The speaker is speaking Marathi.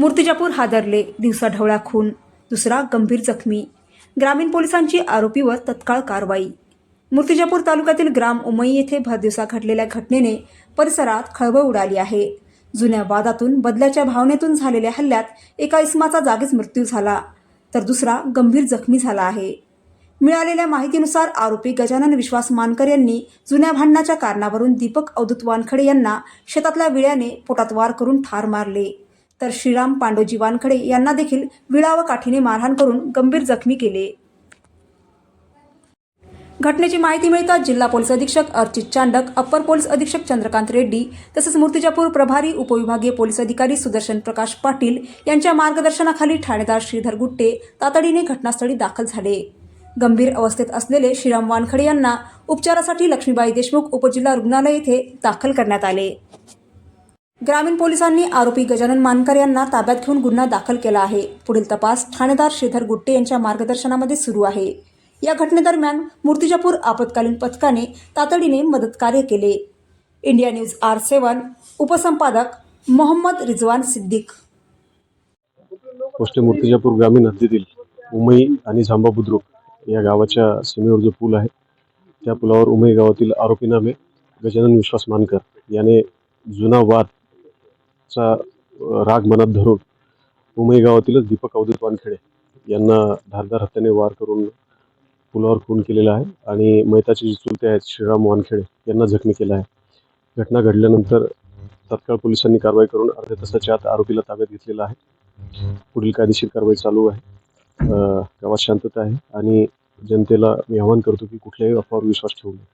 मूर्तिजापूर हादरले दिवसा ढवळा खून दुसरा गंभीर जखमी. ग्रामीण पोलिसांची आरोपीवर तत्काळ कारवाई. मूर्तिजापूर तालुक्यातील ग्राम उमई येथे भरदिवसा घडलेल्या घटनेने परिसरात खळबळ उडाली आहे. जुन्या वादातून बदल्याच्या भावनेतून झालेल्या हल्ल्यात एका इस्माचा जागीच मृत्यू झाला तर दुसरा गंभीर जखमी झाला आहे. मिळालेल्या माहितीनुसार आरोपी गजानन विश्वास मानकर यांनी जुन्या भांडणाच्या कारणावरून दीपक अवधूत वानखडे यांना शेतातल्या विळ्याने पोटात वार करून ठार मारले. तर श्रीराम पांडोजी वानखडे यांना देखील विळा व काठीने मारहाण करून गंभीर जखमी केले. घटनेची माहिती मिळताच जिल्हा पोलीस अधीक्षक अर्चित चांडक अप्पर पोलीस अधीक्षक चंद्रकांत रेड्डी तसेच मूर्तिजापूर प्रभारी उपविभागीय पोलीस अधिकारी सुदर्शन प्रकाश पाटील यांच्या मार्गदर्शनाखाली ठाणेदार श्रीधर गुट्टे तातडीने घटनास्थळी दाखल झाले. गंभीर अवस्थेत असलेले श्रीराम वानखडे यांना उपचारासाठी लक्ष्मीबाई देशमुख उपजिल्हा रुग्णालय येथे दाखल करण्यात आले. ग्रामीण पोलिसांनी आरोपी गजानन मानकर यांना ताब्यात घेऊन गुन्हा दाखल केला आहे. पुढील तपास ठाणेदार श्रीधर गुट्टे यांच्या मार्गदर्शनामध्ये सुरू आहे. या घटनेदरम्यान मूर्तिजापूर आपत्कालीन पथकाने तातडीने मदत कार्य केले. इंडिया न्यूज आर सेवन उपसंपादक मोहम्मद रिजवान सिद्दीक. पोस्ट मूर्तिजापूर ग्रामीण हद्दीतील उमई आणि झांबा बुद्रुक या गावाच्या सीमेवर जो पूल आहे त्या पुलावर उमई गावातील आरोपी नामे गजानन विश्वास मानकर. याने जुना वाद चा राग मनात धरून उमई गावातीलच दीपक अवधूत वानखेडे यांना धारदार हत्याने वार करून पुलावर खून केलेला आहे आणि मैताचे जे चुलते आहेत श्रीराम वानखेडे यांना जखमी केला आहे. घटना घडल्यानंतर तत्काळ पोलिसांनी कारवाई करून अर्ध्या तासाच्या आत आरोपीला ताब्यात घेतलेला आहे. पुढील कायदेशीर कारवाई चालू आहे. गावात शांतता आहे आणि जनतेला मी आवाहन करतो की कुठल्याही अफवावर विश्वास ठेवू नये.